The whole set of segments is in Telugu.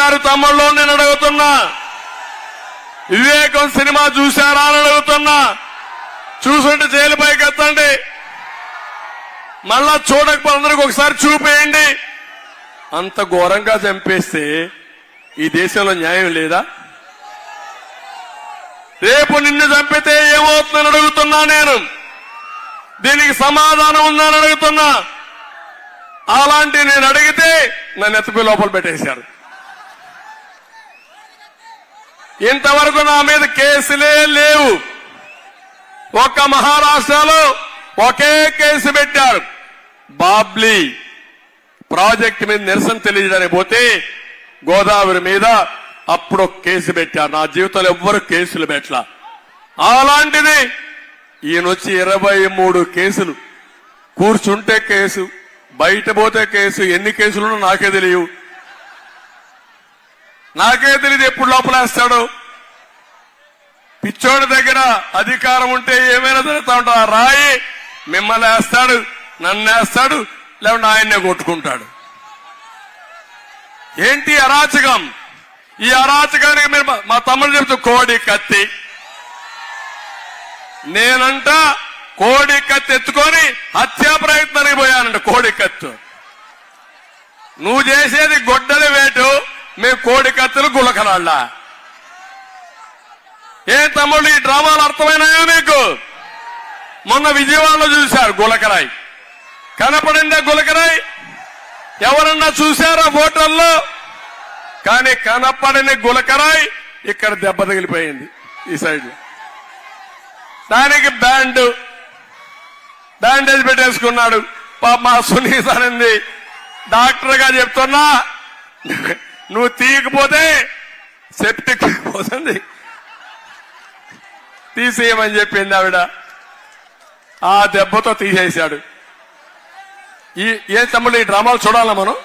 చెప్పారు తమ్ముళ్ళు నేను అడుగుతున్నా. వివేకం సినిమా చూశారా అని అడుగుతున్నా. చూసుంటే జైలు పైకి ఎత్తండి మళ్ళా చూడకపోతే ఒకసారి చూపేయండి. అంత ఘోరంగా చంపేస్తే ఈ దేశంలో న్యాయం లేదా? రేపు నిన్ను చంపితే ఏమవుతుందని అడుగుతున్నా నేను. దీనికి సమాధానం ఉందని అడుగుతున్నా. అలాంటి నేను అడిగితే నన్ను ఎత్తుకుని లోపల పెట్టేశారు. ఇంతవరకు నా మీద కేసులే లేవు. ఒక్క మహారాష్ట్రలో ఒకే కేసు పెట్టారు. బాబ్లీ ప్రాజెక్ట్ మీద నిరసన తెలియజేయడానికి పోతే గోదావరి మీద అప్పుడు ఒక కేసు పెట్టారు. నా జీవితంలో ఎవ్వరు కేసులు పెట్టలా. అలాంటిది ఈయన వచ్చి ఇరవై మూడు కేసులు. కూర్చుంటే కేసు బయట పోతే కేసు ఎన్ని కేసులు నాకే తెలియవు. నాకే తెలియదు ఎప్పుడు లోపలేస్తాడు పిచ్చోడి దగ్గర అధికారం ఉంటే ఏమైనా జరుగుతూ ఉంటా రాయి మిమ్మల్ని వేస్తాడు నన్ను వేస్తాడు లేకుంటే ఆయన్నే కొట్టుకుంటాడు. ఏంటి అరాచకం? ఈ అరాచకానికి మీరు మా- మా తమ్ముడు చెప్తూ కోడి కత్తి. నేనంట కోడి కత్తి ఎత్తుకొని హత్యా ప్రయత్నానికి పోయానంట కోడి కత్తు. నువ్వు చేసేది గొడ్డలి వేటు మేము కోడి కత్తులు గులకరాళ్ళ ఏ తమ్ముళ్ళు ఈ డ్రామాలు అర్థమైనాయా మీకు? మొన్న విజయవాడలో చూశారు గులకరాయ్. కనపడిందా గులకరాయ్? ఎవరన్నా చూశారా ఓటర్లో కానీ కనపడని గులకరాయ్ ఇక్కడ దెబ్బ తగిలిపోయింది ఈ సైడ్. దానికి బ్యాండ్ బ్యాండేజ్ పెట్టేసుకున్నాడు. పాప మా సునీత అనింది. డాక్టర్గా చెప్తున్నా. నువ్వు తీయకపోతే సెప్టిక్ పోతుంది. తీసేయమని చెప్పింది ఆవిడ. ఆ దెబ్బతో తీసేశాడు. ఈ ఏ తమ్ముడు ఈ డ్రామాలు చూడాలా మనం?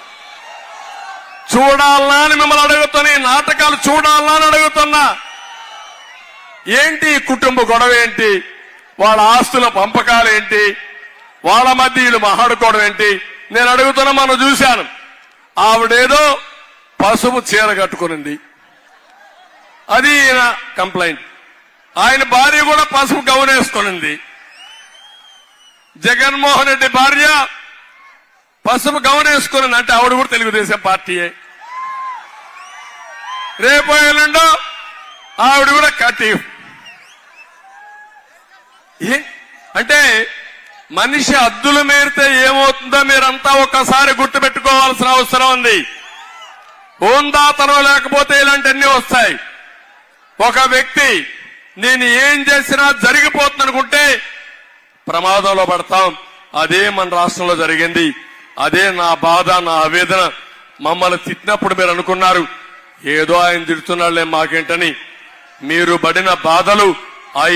చూడాలా అని మిమ్మల్ని అడుగుతున్నా ఈ నాటకాలు చూడాలా అని అడుగుతున్నా. ఏంటి కుటుంబ గొడవ ఏంటి? వాళ్ళ ఆస్తుల పంపకాలు ఏంటి? వాళ్ళ మధ్య వీళ్ళు మాట్లాడుకోవడం ఏంటి? నేను అడుగుతున్నా మనం చూశాను. ఆవిడేదో పసుపు చీర కట్టుకునింది. అది ఈయన కంప్లైంట్. ఆయన భార్య కూడా పసుపు గౌన్ వేసుకునింది. జగన్మోహన్ రెడ్డి భార్య పసుపు గౌన్ వేసుకుని అంటే ఆవిడ కూడా తెలుగుదేశం పార్టీయే. రేపు ఎల్లుండో ఆవిడ కూడా కట్టి ఏ- అంటే మనిషి అద్దులు మేరితే ఏమవుతుందో మీరంతా ఒక్కసారి గుర్తుపెట్టుకోవాల్సిన అవసరం ఉంది. హోందాతనం లేకపోతే ఇలాంటివన్నీ వస్తాయి. ఒక వ్యక్తి నేను ఏం చేసినా జరిగిపోతుంది అనుకుంటే ప్రమాదంలో పడతాం. అదే మన రాష్ట్రంలో జరిగింది. అదే నా బాధ నా ఆవేదన మమ్మల్ని తిట్టినప్పుడు మీరు అనుకున్నారు ఏదో ఆయన తిడుతున్నాళ్ళే మాకేంటని. మీరు పడిన బాధలు ఐ